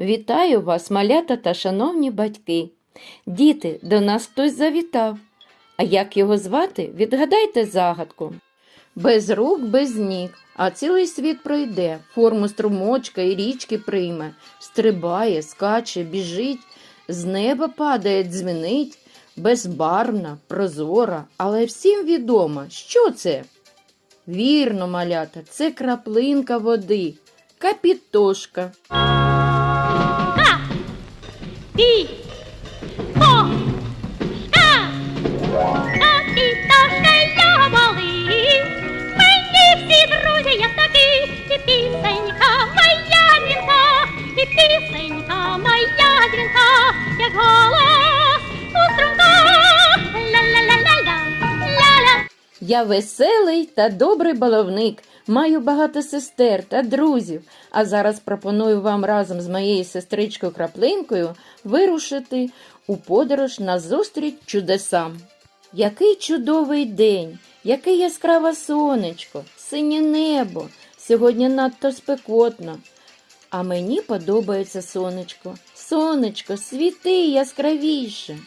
Вітаю вас, малята та шановні батьки. Діти, до нас хтось завітав. А як його звати, відгадайте загадку. Без рук, без ніг, а цілий світ пройде, форму струмочка і річки прийме, стрибає, скаче, біжить, з неба падає, дзвенить, безбарвна, прозора, але всім відомо, що це? Вірно, малята, це краплинка води, капітошка. Пі. О. Ка. Капітошка я малий. Мені всі друзі я такі. І пісенька моя дзвінка. І пісенька моя дзвінка. Як голос у. Я веселий та добрий баловник, маю багато сестер та друзів. А зараз пропоную вам разом з моєю сестричкою Краплинкою вирушити у подорож на зустріч чудесам. Який чудовий день, яке яскраве сонечко, синє небо. Сьогодні надто спекотно. А мені подобається сонечко. Сонечко, світи яскравіше.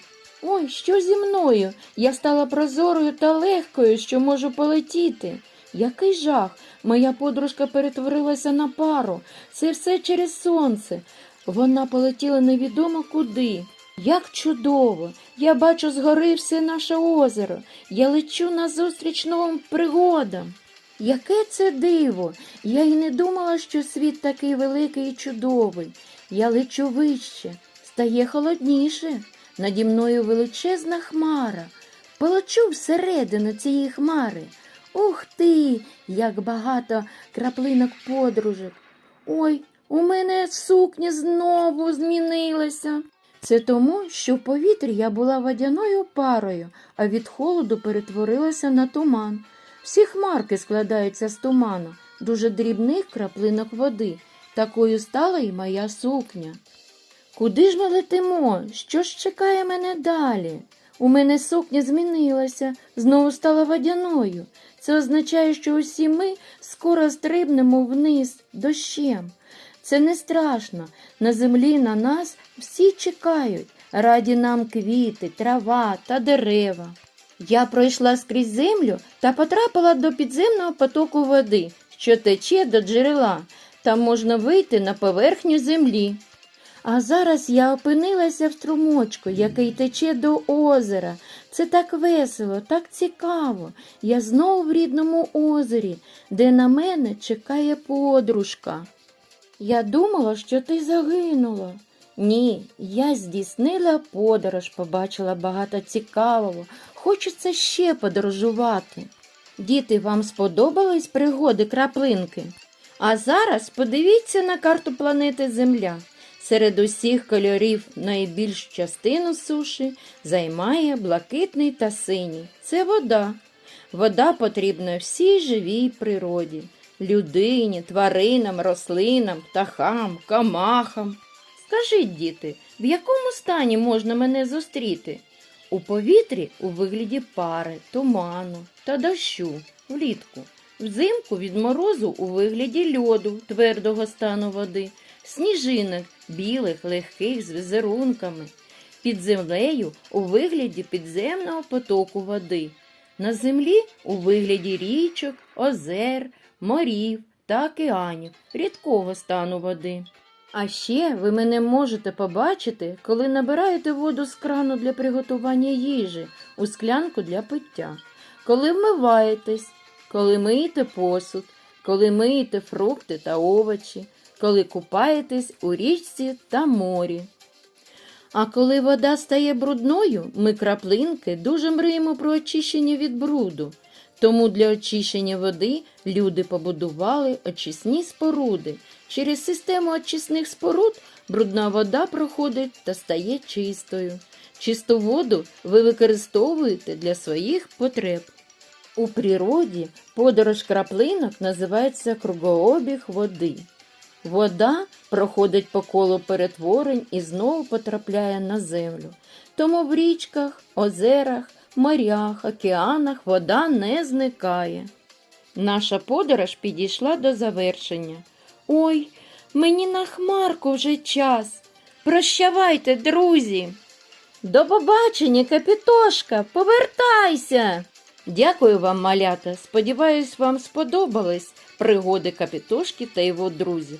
Ой, що зі мною? Я стала прозорою та легкою, що можу полетіти. Який жах! Моя подружка перетворилася на пару. Це все через сонце. Вона полетіла невідомо куди. Як чудово! Я бачу згори все наше озеро. Я лечу назустріч новим пригодам. Яке це диво! Я й не думала, що світ такий великий і чудовий. Я лечу вище, стає холодніше. Наді мною величезна хмара. Полечу всередину цієї хмари. Ух ти, як багато краплинок подружок. Ой, у мене сукня знову змінилася. Це тому, що в повітрі я була водяною парою, а від холоду перетворилася на туман. Всі хмарки складаються з туману, дуже дрібних краплинок води. Такою стала і моя сукня. Куди ж ми летимо? Що ж чекає мене далі? У мене сукня змінилася, знову стала водяною. Це означає, що усі ми скоро стрибнемо вниз дощем. Це не страшно. На землі на нас всі чекають, раді нам квіти, трава та дерева. Я пройшла скрізь землю та потрапила до підземного потоку води, що тече до джерела. Там можна вийти на поверхню землі. А зараз я опинилася в струмочку, який тече до озера. Це так весело, так цікаво. Я знову в рідному озері, де на мене чекає подружка. Я думала, що ти загинула. Ні, я здійснила подорож, побачила багато цікавого. Хочеться ще подорожувати. Діти, вам сподобались пригоди краплинки? А зараз подивіться на карту планети Земля. Серед усіх кольорів найбільш частину суші займає блакитний та синій. Це вода. Вода потрібна всій живій природі людині, тваринам, рослинам, птахам, камахам. Скажіть, діти, в якому стані можна мене зустріти? У повітрі у вигляді пари, туману та дощу влітку. Взимку від морозу у вигляді льоду твердого стану води, сніжинок білих, легких з візерунками, під землею у вигляді підземного потоку води, на землі у вигляді річок, озер, морів та океанів рідкого стану води. А ще ви мене можете побачити, коли набираєте воду з крану для приготування їжі у склянку для пиття, коли вмиваєтесь, коли миєте посуд, коли миєте фрукти та овочі, коли купаєтесь у річці та морі. А коли вода стає брудною, ми краплинки дуже мриємо про очищення від бруду. Тому для очищення води люди побудували очисні споруди. Через систему очисних споруд брудна вода проходить та стає чистою. Чисту воду ви використовуєте для своїх потреб. У природі подорож краплинок називається кругообіг води. Вода проходить по колу перетворень і знову потрапляє на землю. Тому в річках, озерах, морях, океанах вода не зникає. Наша подорож підійшла до завершення. Ой, Мені на хмарку вже час. Прощавайте, друзі. До побачення, капітошка, повертайся. Дякую вам, малята. Сподіваюсь, вам сподобались пригоди капітошки та його друзів.